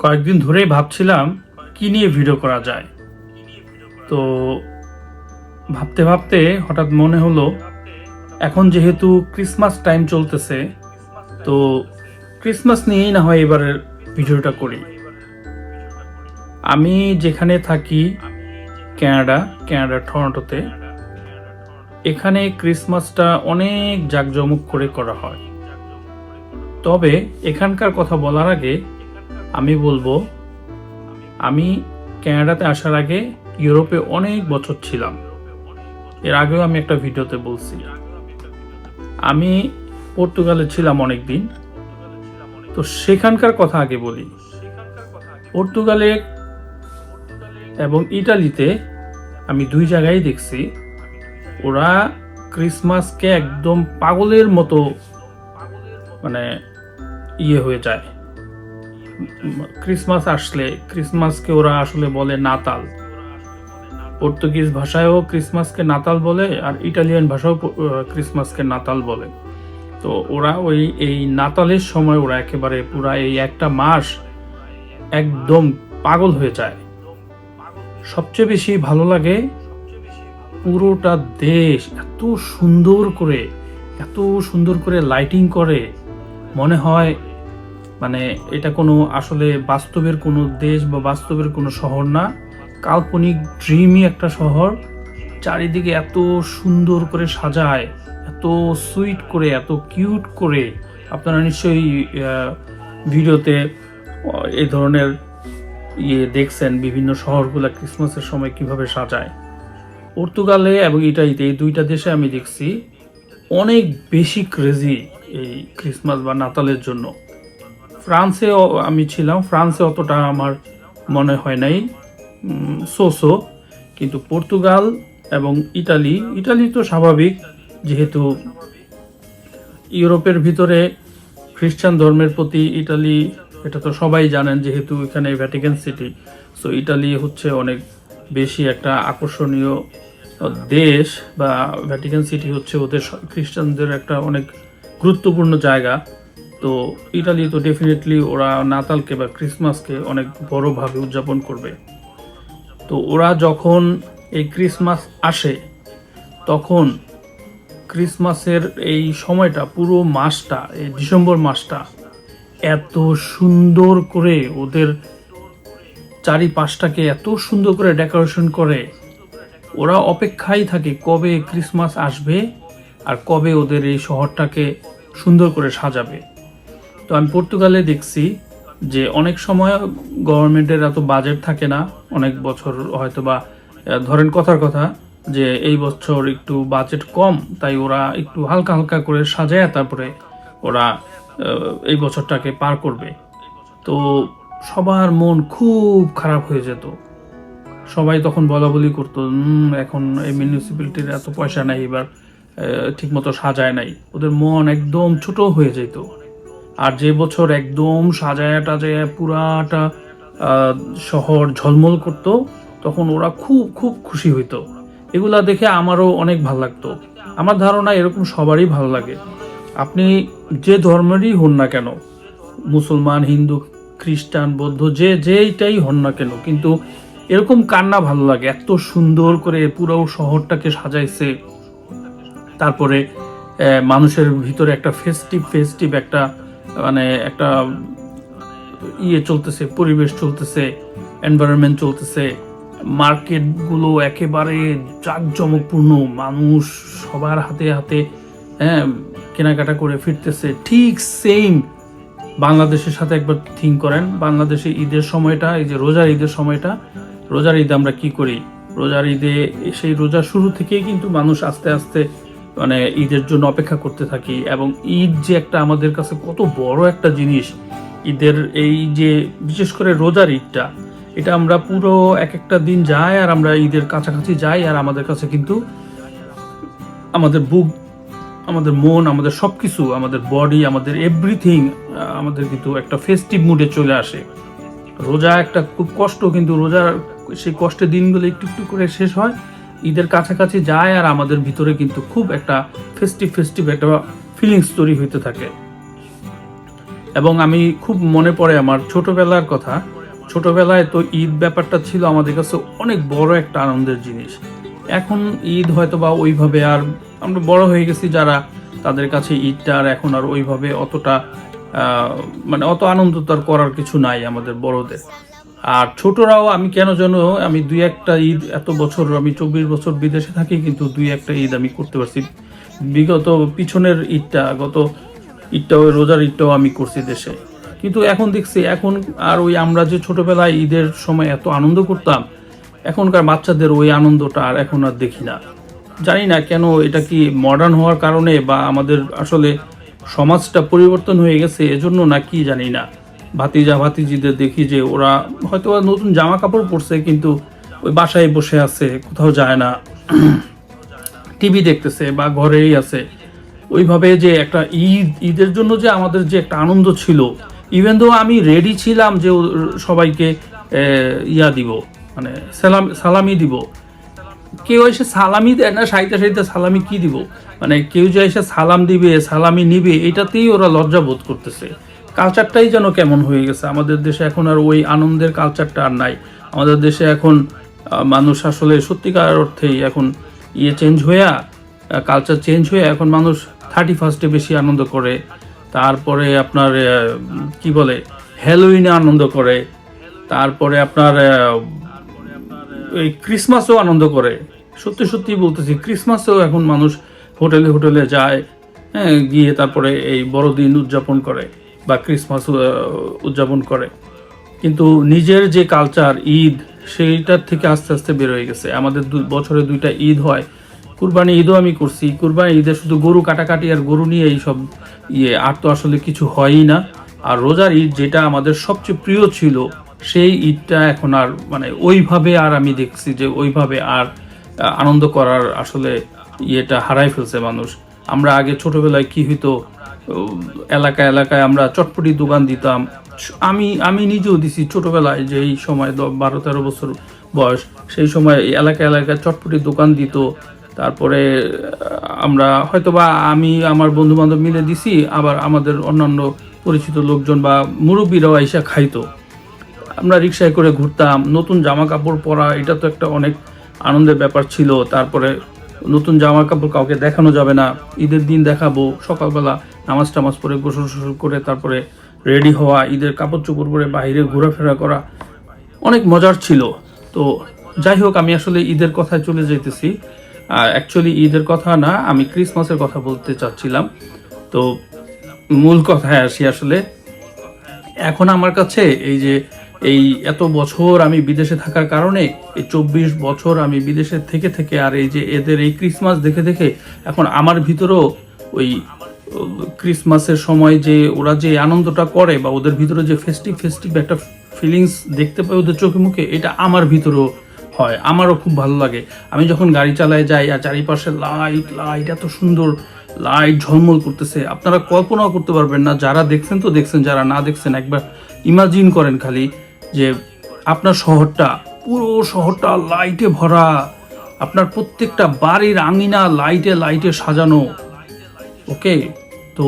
কয়েকদিন ধরেই ভাবছিলাম কি নিয়ে ভিডিও করা যায়। তো ভাবতে ভাবতে হঠাৎ মনে হলো, এখন যেহেতু ক্রিসমাস টাইম চলতেছে, তো ক্রিসমাস নিয়েই না হয় এবারের ভিডিওটা করি। আমি যেখানে থাকি ক্যানাডা ক্যানাডা টরন্টোতে এখানে ক্রিসমাসটা অনেক জাঁকজমক করে করা হয়। তবে এখানকার কথা বলার আগে আমি বলব, আমি ক্যানাডাতে আসার আগে ইউরোপে অনেক বছর ছিলাম। এর আগেও আমি একটা ভিডিওতে বলছি। আমি পর্তুগালে ছিলাম অনেক দিন তো সেখানকার কথা আগে বলি। পর্তুগালে এবং ইটালিতে আমি দুই জায়গায় দেখছি। ওরা ক্রিসমাসকে একদম পাগলের মতো মানে ইয়ে হয়ে যায়। ক্রিসমাস আসলে, ক্রিসমাসকে ওরা আসলে বলে নাতাল। পর্তুগিজ ভাষায়ও ক্রিসমাসকে নাতাল বলে আর ইটালিয়ান ভাষাও ক্রিসমাসকে নাতাল বলে। তো ওরা ওই, এই নাতালের সময় ওরা একেবারে পুরা এই একটা মাস একদম পাগল হয়ে যায়। সবচেয়ে বেশি ভালো লাগে পুরোটা দেশ এত সুন্দর করে, এত সুন্দর করে লাইটিং করে। মনে হয় মানে এটা কোনো আসলে বাস্তবের কোনো দেশ বা বাস্তবের কোনো শহর না। কাল্পনিক ড্রিমই একটা শহর। চারিদিকে এত সুন্দর করে সাজায়, এত সুইট করে, এত কিউট করে। আপনারা নিশ্চয়ই ভিডিওতে এই ধরনের ইয়ে দেখছেন বিভিন্ন শহরগুলো ক্রিসমাসের সময় কীভাবে সাজায়। পর্তুগালে এবং ইটালিতে এই দুইটা দেশে আমি দেখছি অনেক বেশি ক্রেজি এই ক্রিসমাস বা নাতালের জন্য। ফ্রান্সে আমি ছিলাম, ফ্রান্সে অতটা আমার মনে হয় নাই সোসো কিন্তু পর্তুগাল এবং ইটালি ইটালি তো স্বাভাবিক, যেহেতু ইউরোপের ভিতরে খ্রিস্টান ধর্মের প্রতি ইটালি এটা তো সবাই জানেন যেহেতু এখানে ভ্যাটিকান সিটি সো ইটালি হচ্ছে অনেক বেশি একটা আকর্ষণীয় দেশ বা ভ্যাটিকান সিটি হচ্ছে ওদের খ্রিস্টানদের একটা অনেক গুরুত্বপূর্ণ জায়গা। তো ইটালি তো ডেফিনেটলি ওরা নাতালকে বা ক্রিসমাসকে অনেক বড়ভাবে উদযাপন করবে। তো ওরা যখন এই ক্রিসমাস আসে, তখন ক্রিসমাসের এই সময়টা, পুরো মাসটা, এই ডিসেম্বর মাসটা এত সুন্দর করে ওদের চারিপাশটাকে এত সুন্দর করে ডেকোরেশন করে। ওরা অপেক্ষায় থাকে কবে ক্রিসমাস আসবে আর কবে ওদের এই শহরটাকে সুন্দর করে সাজাবে। তো আমি পর্তুগালে দেখছি যে অনেক সময় গভর্নমেন্টের এত বাজেট থাকে না। অনেক বছর হয়তো বা ধরেন কথার কথা যে এই বছর একটু বাজেট কম, তাই ওরা একটু হালকা হালকা করে সাজায়, তারপরে ওরা এই বছরটাকে পার করবে। তো সবার মন খুব খারাপ হয়ে যেত। সবাই তখন বলা বলি করতো এখন এই মিউনিসিপ্যালিটির এত পয়সা নাই, এবার ঠিক মতো সাজায় নাই। ওদের মন একদম ছোট হয়ে যেত। আর যে বছর একদম সাজায়া টাজায় পুরাটা শহর ঝলমল করত, তখন ওরা খুব খুব খুশি হইতো। এগুলা দেখে আমারও অনেক ভালো লাগতো। আমার ধারণা এরকম সবারই ভালো লাগে। আপনি যে ধর্মেরই হন না কেন, মুসলমান, হিন্দু, খ্রিস্টান, বৌদ্ধ, যে যেইটাই হন না কেন, কিন্তু এরকম কান্না ভালো লাগে? এত সুন্দর করে পুরো শহরটাকে সাজাইছে। তারপরে মানুষের ভিতরে একটা ফেস্টিভ ফেস্টিভ একটা মানে একটা ইয়ে চলতেছে, পরিবেশ চলতেছে এনভায়রনমেন্ট চলতেছে মার্কেটগুলো একেবারে জাঁকজমকপূর্ণ, মানুষ সবার হাতে হাতে হ্যাঁ কেনাকাটা করে ফিরতেছে। ঠিক সেম বাংলাদেশের সাথে একবার থিঙ্ক করেন, বাংলাদেশে ঈদের সময়টা, এই যে রোজার ঈদের সময়টা, রোজার ঈদে আমরা কি করি? রোজার ঈদে, সেই রোজা শুরু থেকেই কিন্তু মানুষ আস্তে আস্তে মানে ঈদের জন্য অপেক্ষা করতে থাকি এবং ঈদ যে একটা আমাদের কাছে কত বড় একটা জিনিস, ঈদের এই যে বিশেষ করে রোজার ঈদটা, এটা আমরা পুরো এক একটা দিন যাই আর আমরা ঈদের কাছাকাছি যাই আর আমাদের কাছে কিন্তু আমাদের বুক, আমাদের মন, আমাদের সব কিছু আমাদের বডি, আমাদের এভরিথিং আমাদের কিন্তু একটা ফেস্টিভ মুডে চলে আসে। রোজা একটা খুব কষ্ট, কিন্তু রোজার সেই কষ্টের দিনগুলো একটু একটু করে শেষ হয়। ঈদের কাছাকাছি যায় আর আমাদের ভিতরে কিন্তু খুব একটা ফেস্টিভ ফেস্টিভ একটা ফিলিংস তৈরি হইতে থাকে। এবং আমি খুব মনে পড়ে আমার ছোটবেলার কথা। ছোটবেলায় তো ঈদ ব্যাপারটা ছিল আমাদের কাছে অনেক বড় একটা আনন্দের জিনিস। এখন ঈদ হয়তো বা ওইভাবে আর আমরা বড় হয়ে গেছি যারা তাদের কাছে ঈদটা আর এখন আর ওইভাবে অতটা মানে অত আনন্দ তো আর করার কিছু নাই আমাদের বড়দের। আর ছোটরাও, আমি কেন যেন আমি দুই একটা ঈদ, এত বছর, আমি চব্বিশ বছর বিদেশে থাকি, কিন্তু দুই একটা ঈদ আমি করতে পারছি। বিগত পিছনের ঈদটা, গত ঈদটাও, রোজার ঈদটাও আমি করছি দেশে। কিন্তু এখন দেখছি, এখন আর ওই আমরা যে ছোটবেলায় ঈদের সময় এত আনন্দ করতাম, এখনকার বাচ্চাদের ওই আনন্দটা আর এখন আর দেখি না। জানি না কেন এটা কি মডার্ন হওয়ার কারণে বা আমাদের আসলে সমাজটা পরিবর্তন হয়ে গেছে, এজন্য না কি জানি না। ভাতিজা, ভাতিজিদের দেখি যে ওরা হয়তো নতুন জামা কাপড় পরছে, কিন্তু ওই বাসায় বসে আছে, কোথাও যায় না। টিভি দেখতেছে বা ঘরেই আছে। ওইভাবে যে একটা ঈদ, ঈদের জন্য যে আমাদের যে একটা আনন্দ ছিল ইভেন দো আমি রেডি ছিলাম যে সবাইকে ইয়া দিব মানে সালাম, সালামি দিব। কেউ এসে সালামি দেয় না, সাইতে সাইতে সালামি কি দিব? মানে কেউ যে এসে সালাম দিবে, সালামি নিবে, এটাতেই ওরা লজ্জা বোধ করতেছে। কালচারটাই যেন কেমন হয়ে গেছে। আমাদের দেশে এখন আর ওই আনন্দের কালচারটা আর নাই। আমাদের দেশে এখন মানুষ আসলে সত্যিকার অর্থেই এখন ইয়ে চেঞ্জ হয়ে কালচার চেঞ্জ হয়ে এখন মানুষ থার্টি ফার্স্টে বেশি আনন্দ করে। তারপরে আপনার কি বলে হ্যালোইনে আনন্দ করে। তারপরে আপনার এই ক্রিসমাসও আনন্দ করে। সত্যি সত্যি বলতেছি ক্রিসমাসেও এখন মানুষ হোটেলে হোটেলে যায় হ্যাঁ গিয়ে তারপরে এই বড়দিন উদযাপন করে। বা ক্রিসমাস উদযাপন করে। কিন্তু নিজের যে কালচার ঈদ, সেইটার থেকে আস্তে আস্তে বের হয়ে গেছে। আমাদের দু- বছরে দুইটা ঈদ হয়। কুরবানি ঈদও আমি করছি। কুরবানি ঈদে শুধু গরু কাটাকাটি আর গরু নিয়ে এইসব ইয়ে। আর তো আসলে কিছু হয়ই না। আর রোজার ঈদ যেটা আমাদের সবচেয়ে প্রিয় ছিল, সেই ঈদটা এখন আর মানে ওইভাবে আর আমি দেখছি যে ওইভাবে আর আনন্দ করার আসলে ইয়েটা হারাই ফেলছে মানুষ। আমরা আগে ছোটবেলায় কি হইতো এলাকা এলাকায় আমরা চটপটি দোকান দিতাম। আমি আমি নিজেও দিছি ছোটবেলায় যে এই সময় বারো, তেরো বছর বয়স, সেই সময় এলাকা এলাকায় চটপটির দোকান দিত। তারপরে আমরা হয়তোবা আমি, আমার বন্ধু বান্ধব মিলে দিছি, আবার আমাদের অন্যান্য পরিচিত লোকজন বা মুরব্বীরাও আইসা খাইতো। আমরা রিক্সায় করে ঘুরতাম, নতুন জামা কাপড় পরা, এটা তো একটা অনেক আনন্দের ব্যাপার ছিল। তারপরে নতুন জামা কাপড় কাউকে দেখানো যাবে না। ঈদের দিন দেখাবো, সকালবেলা নামাজ টামাজ পরে গোসল টোসল করে তারপরে রেডি হওয়া, ঈদের কাপড় চোপড় পরে বাইরে ঘোরাফেরা করা। অনেক মজার ছিল। তো যাই হোক, আমি আসলে ঈদের কথায় চলে যেতেছি অ্যাকচুয়ালি ঈদের কথা না, আমি ক্রিসমাসের কথা বলতে চাচ্ছিলাম। তো মূল কথায় আসি আসলে। এখন আমার কাছে এই যে এই এত বছর আমি বিদেশে থাকার কারণে, এই চব্বিশ বছর আমি বিদেশে থেকে থেকে আর এই যে এদের এই ক্রিসমাস দেখে দেখে এখন আমার ভিতরেও ওই ক্রিসমাসের সময় যে ওরা যে আনন্দটা করে বা ওদের ভিতরে যে ফেস্টিভ ফেস্টিভ একটা ফিলিংস দেখতে পাই ওদের চোখে মুখে, এটা আমার ভিতরেও হয়, আমারও খুব ভালো লাগে। আমি যখন গাড়ি চালায় যাই আর চারিপাশে লাইট লাইট এত সুন্দর লাইট ঝলমল করতেছে, আপনারা কল্পনাও করতে পারবেন না, যারা দেখছেন তো দেখছেন, যারা না দেখছেন, একবার ইমাজিন করেন খালি। যে আপনার শহরটা, পুরো শহরটা লাইটে ভরা, আপনার প্রত্যেকটা বাড়ির আঙিনা লাইটে লাইটে সাজানো, ওকে? তো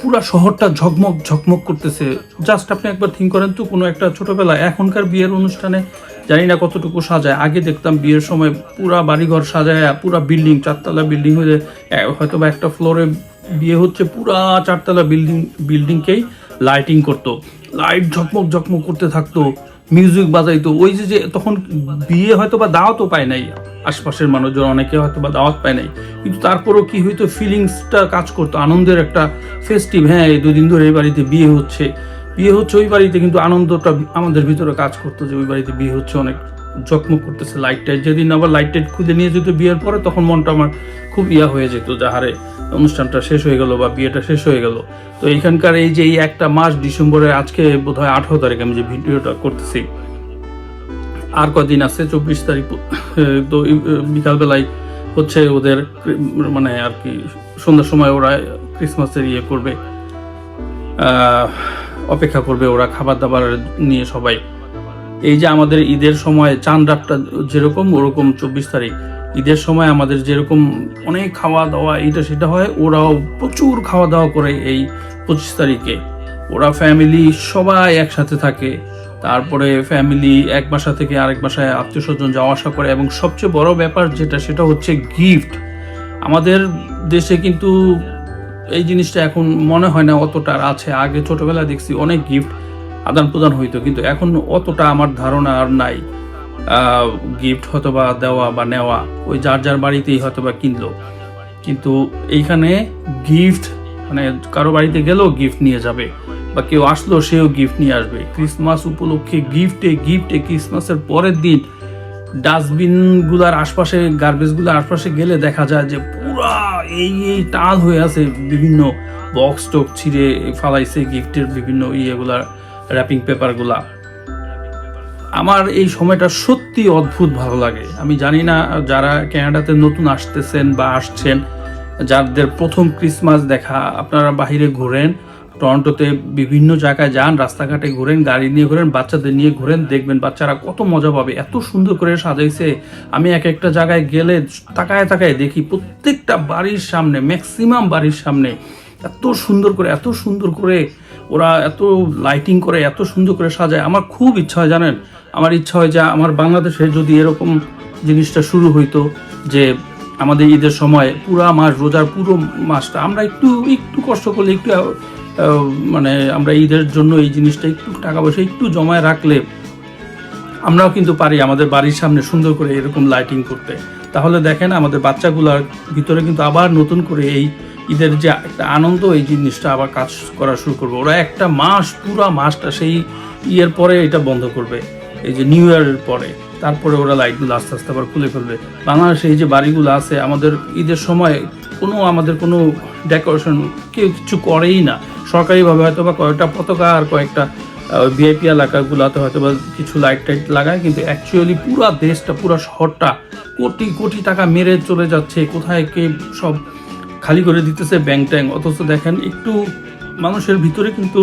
পুরা শহরটা ঝকমক ঝকমক করতেছে। জাস্ট আপনি একবার থিঙ্ক করেন তো, কোনো একটা ছোটবেলা এখনকার বিয়ের অনুষ্ঠানে, জানি না কতটুকু সাজায়, আগে দেখতাম বিয়ের সময় পুরা বাড়িঘর সাজায় পুরা বিল্ডিং, চারতলা বিল্ডিং হয়ে হয়তো বা একটা ফ্লোরে বিয়ে হচ্ছে, পুরা চারতলা বিল্ডিং, বিল্ডিংকেই লাইটিং করতো। লাইট ঝকমক ঝকমক করতে থাকতো মিউজিক বাজাইতো। ওই যে যে তখন বিয়ে হয়তো বা দাওয়াতও পায় নাই, আশপাশের মানুষজন অনেকে হয়তো বা দাওয়াত পায় নাই। কিন্তু তারপরও কি হইতো ফিলিংসটা কাজ করতো, আনন্দের একটা ফেস্টিভ হ্যাঁ এই দুদিন ধরে এই বাড়িতে বিয়ে হচ্ছে। বিয়ে হচ্ছে ওই বাড়িতে, কিন্তু আনন্দটা আমাদের ভিতরে কাজ করতো যে ওই বাড়িতে বিয়ে হচ্ছে, অনেক জকমক করতেছে লাইট টাইট যেদিন আবার লাইট টাইট খুঁজে নিয়ে যেত বিয়ের পরে, তখন মনটা আমার খুব ইয়া হয়ে যেত যাহারে অনুষ্ঠানটা শেষ হয়ে গেল বা বিয়েটা শেষ হয়ে গেল। তো এইখানকার এই যে এই একটা মাস ডিসেম্বরে আজকে বোধ হয় আঠারো তারিখ আমি যে ভিডিওটা করতেছি, আর কদিন আছে? চব্বিশ তারিখ তো বিকালবেলায় হচ্ছে ওদের মানে আর কি সন্ধ্যার সময় ওরা ক্রিসমাসের ইয়ে করবে অপেক্ষা করবে ওরা খাবার দাবার নিয়ে সবাই। এই যে আমাদের ঈদের সময় চাঁদ রাতটা যেরকম, ওরকম চব্বিশ তারিখ। ঈদের সময় আমাদের যেরকম অনেক খাওয়া দাওয়া এইটা সেটা হয়, ওরাও প্রচুর খাওয়া দাওয়া করে এই পঁচিশ তারিখে। ওরা ফ্যামিলি সবাই একসাথে থাকে। তারপরে ফ্যামিলি এক বাসা থেকে আরেক বাসায় আত্মীয় স্বজন যাওয়া আসা করে এবং সবচেয়ে বড় ব্যাপার যেটা, সেটা হচ্ছে গিফট আমাদের দেশে কিন্তু এই জিনিসটা এখন মনে হয় না অতটা আছে। আগে ছোটবেলায় দেখছি অনেক গিফট আদান প্রদান হইতো, কিন্তু এখন অতটা আমার ধারণা আর নাই। গিফট হয়তো বা দেওয়া বা নেওয়া, ওই যার যার বাড়িতেই হয়তো বা কিনলো। কিন্তু এইখানে গিফট মানে কারও বাড়িতে গেলেও গিফট নিয়ে যাবে, বা কেউ আসলো সেও গিফট নিয়ে আসবে। ক্রিসমাস উপলক্ষে গিফটে গিফটে ক্রিসমাসের পরের দিন ডাস্টবিনগুলার আশপাশে গার্বেজগুলোর আশপাশে গেলে দেখা যায় যে পুরা এই এই টাল হয়ে আছে বিভিন্ন বক্স টক ছিঁড়ে ফালাইছে গিফটের বিভিন্ন ইয়েগুলা র্যাপিং পেপারগুলা আমার এই সময়টা সত্যি অদ্ভুত ভালো লাগে। আমি জানি না যারা ক্যানাডাতে নতুন আসতেছেন বা আসছেন, যাদের প্রথম ক্রিসমাস দেখা, আপনারা বাহিরে ঘোরেন, টরন্টোতে বিভিন্ন জায়গায় যান, রাস্তাঘাটে ঘোরেন, গাড়ি নিয়ে ঘোরেন, বাচ্চাদের নিয়ে ঘোরেন, দেখবেন বাচ্চারা কত মজা পাবে, এত সুন্দর করে সাজাইছে। আমি এক একটা জায়গায় গেলে তাকায় তাকায় দেখি প্রত্যেকটা বাড়ির সামনে ম্যাক্সিমাম বাড়ির সামনে, এত সুন্দর করে, এত সুন্দর করে ওরা এত লাইটিং করে, এত সুন্দর করে সাজায়। আমার খুব ইচ্ছা হয়, জানেন? আমার ইচ্ছা হয় যে আমার বাংলাদেশে যদি এরকম জিনিসটা শুরু হইতো, যে আমাদের ঈদের সময় পুরা মাস, রোজার পুরো মাসটা, আমরা একটু একটু কষ্ট করলে, একটু মানে আমরা ঈদের জন্য এই জিনিসটা একটু টাকা পয়সা একটু জমায় রাখলে আমরাও কিন্তু পারি আমাদের বাড়ির সামনে সুন্দর করে এরকম লাইটিং করতে। তাহলে দেখেন আমাদের বাচ্চাগুলার ভিতরে কিন্তু আবার নতুন করে এই ঈদের যে একটা আনন্দ, এই জিনিসটা আবার কাজ করা শুরু করবে। ওরা একটা মাস, পুরা মাসটা সেই ইয়ের পরে এটা বন্ধ করবে, এই যে নিউ ইয়ারের পরে। তারপরে ওরা লাইটগুলো আস্তে আস্তে আবার খুলে ফেলবে। বাংলাদেশে এই যে বাড়িগুলো আছে, আমাদের ঈদের সময় কোনো, আমাদের কোনো ডেকোরেশন কেউ কিছু করেই না। সরকারিভাবে হয়তো বা কয়েকটা পতাকা আর কয়েকটা ভিআইপি এলাকাগুলোতে হয়তো বা কিছু লাইট টাইট লাগায়, কিন্তু অ্যাকচুয়ালি পুরো দেশটা, পুরো শহরটা কোটি কোটি টাকা মেরে চলে যাচ্ছে, কোথায় কে সব খালি করে দিতেছে ব্যাং ট্যাং। অথচ দেখেন একটু মানুষের ভিতরে কিন্তু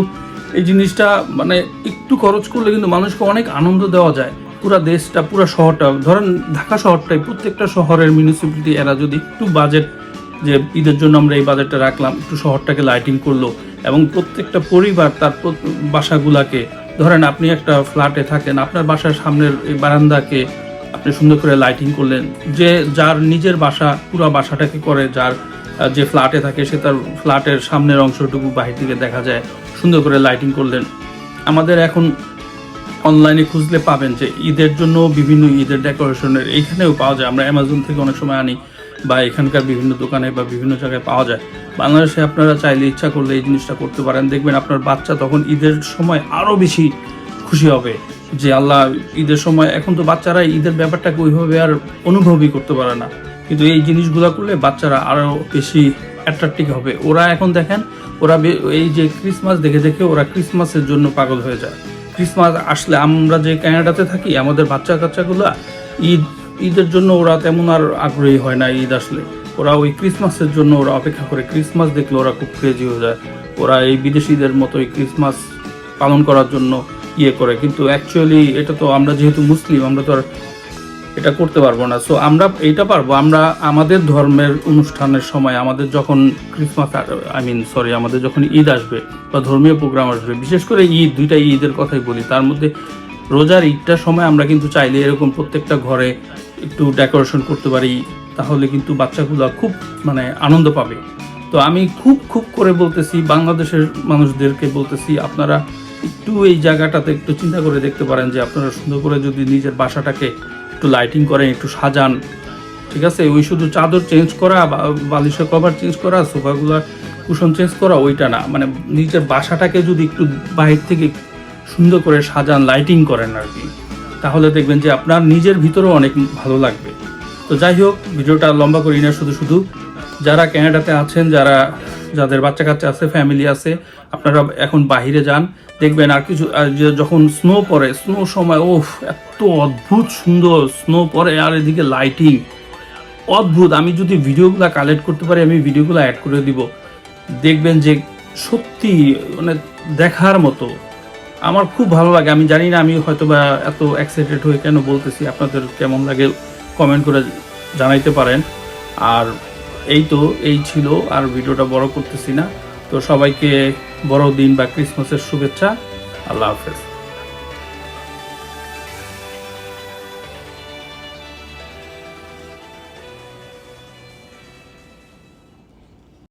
এই জিনিসটা মানে একটু খরচ করলে কিন্তু মানুষকে অনেক আনন্দ দেওয়া যায়। পুরো দেশটা, পুরো শহরটা, ধরেন ঢাকা শহরটাই, প্রত্যেকটা শহরের মিউনিসিপ্যালিটি এরা যদি একটু বাজেট যে ঈদের জন্য আমরা এই বাজেটটা রাখলাম, একটু শহরটাকে লাইটিং করল এবং প্রত্যেকটা পরিবার তার বাসাগুলাকে, ধরেন আপনি একটা ফ্ল্যাটে থাকেন, আপনার বাসার সামনের এই বারান্দাকে আপনি সুন্দর করে লাইটিং করলেন, যে যার নিজের বাসা, পুরো বাসাটাকে করে, যার যে ফ্ল্যাটে থাকে সে তার ফ্ল্যাটের সামনের অংশটুকু বাহির থেকে দেখা যায়। সুন্দর করে লাইটিং করলেন। আমাদের এখন অনলাইনে খুঁজলে পাবেন যে ঈদের জন্য বিভিন্ন ঈদের ডেকোরেশনের এইখানেও পাওয়া যায়। আমরা অ্যামাজন থেকে অনেক সময় আনি বা এখানকার বিভিন্ন দোকানে বা বিভিন্ন জায়গায় পাওয়া যায়। বাংলাদেশে আপনারা চাইলে ইচ্ছা করলে এই জিনিসটা করতে পারেন। দেখবেন আপনার বাচ্চা তখন ঈদের সময় আরও বেশি খুশি হবে যে, আল্লাহ, ঈদের সময় এখন তো বাচ্চারা ঈদের ব্যাপারটাকে ওইভাবে আর অনুভবই করতে পারে না। কিন্তু এই জিনিসগুলো করলে বাচ্চারা আরও বেশি অ্যাট্রাক্টিভ হবে। ওরা এখন দেখেন, ওরা এই যে ক্রিসমাস দেখে দেখে ওরা ক্রিসমাসের জন্য পাগল হয়ে যায়। ক্রিসমাস আসলে আমরা যে ক্যানাডাতে থাকি, আমাদের বাচ্চা কাচ্চাগুলো ঈদ, ঈদের জন্য ওরা তেমন আর আগ্রহী হয় না ঈদ আসলে। ওরা ওই ক্রিসমাসের জন্য ওরা অপেক্ষা করে। ক্রিসমাস দেখলে ওরা খুব ক্রেজি হয়ে যায়। ওরা এই বিদেশিদের মতো মতোই ক্রিসমাস পালন করার জন্য ইয়ে করে। কিন্তু অ্যাকচুয়ালি এটা তো আমরা যেহেতু মুসলিম আমরা তো আর এটা করতে পারব না। সো আমরা এটা পারব। আমরা আমাদের ধর্মের অনুষ্ঠানের সময়, আমাদের যখন ক্রিসমাস আই মিন সরি আমাদের যখন ঈদ আসবে বা ধর্মীয় প্রোগ্রাম আসবে, বিশেষ করে ঈদ, দুইটা ঈদের কথাই বলি, তার মধ্যে রোজার ঈদটার সময় আমরা কিন্তু চাইলে এরকম প্রত্যেকটা ঘরে একটু ডেকোরেশন করতে পারি, তাহলে কিন্তু বাচ্চাগুলো খুব মানে আনন্দ পাবে। তো আমি খুব খুব করে বলতেছি, বাংলাদেশের মানুষদেরকে বলতেছি, আপনারা একটু এই জায়গাটাতে একটু চিন্তা করে দেখতে পারেন যে আপনারা সুন্দর করে যদি নিজের বাসাটাকে একটু লাইটিং করেন, একটু সাজান, ঠিক আছে? ওই শুধু চাদর চেঞ্জ করা বালিশের কভার চেঞ্জ করা সোফাগুলো কুশন চেঞ্জ করা, ওইটা না। মানে নিজের বাসাটাকে যদি একটু বাইরে থেকে সুন্দর করে সাজান লাইটিং করেন আর কি, তাহলে দেখবেন যে আপনার নিজের ভিতরেও অনেক ভালো লাগবে। তো যাই হোক, ভিডিওটা লম্বা করি না, শুধু শুধু। যারা ক্যানাডাতে আছেন, যারা, যাদের বাচ্চা কাচ্চা আছে ফ্যামিলি আছে, আপনারা এখন বাইরে যান। দেখবেন আর কিছু যখন স্নো পড়ে স্নো সময় ওফ এত অদ্ভুত সুন্দর স্নো পড়ে, আর এদিকে লাইটিং অদ্ভুত, আমি যদি ভিডিওগুলো কালেক্ট করতে পারি, আমি ভিডিওগুলো অ্যাড করে দিব। দেখবেন যে সত্যি মানে দেখার মতো। আমার খুব ভালো লাগে, আমি জানি না, আমি হয়তো বা এত এক্সাইটেড হয়ে কেন বলতেছি, আপনাদের কেমন লাগে কমেন্ট করে জানাইতে পারেন। আর এই তো, এই ছিল, আর ভিডিওটা বড় করতেছি না। তো সবাইকে বড়দিন বা ক্রিসমাসের শুভেচ্ছা। আল্লাহ হাফেজ।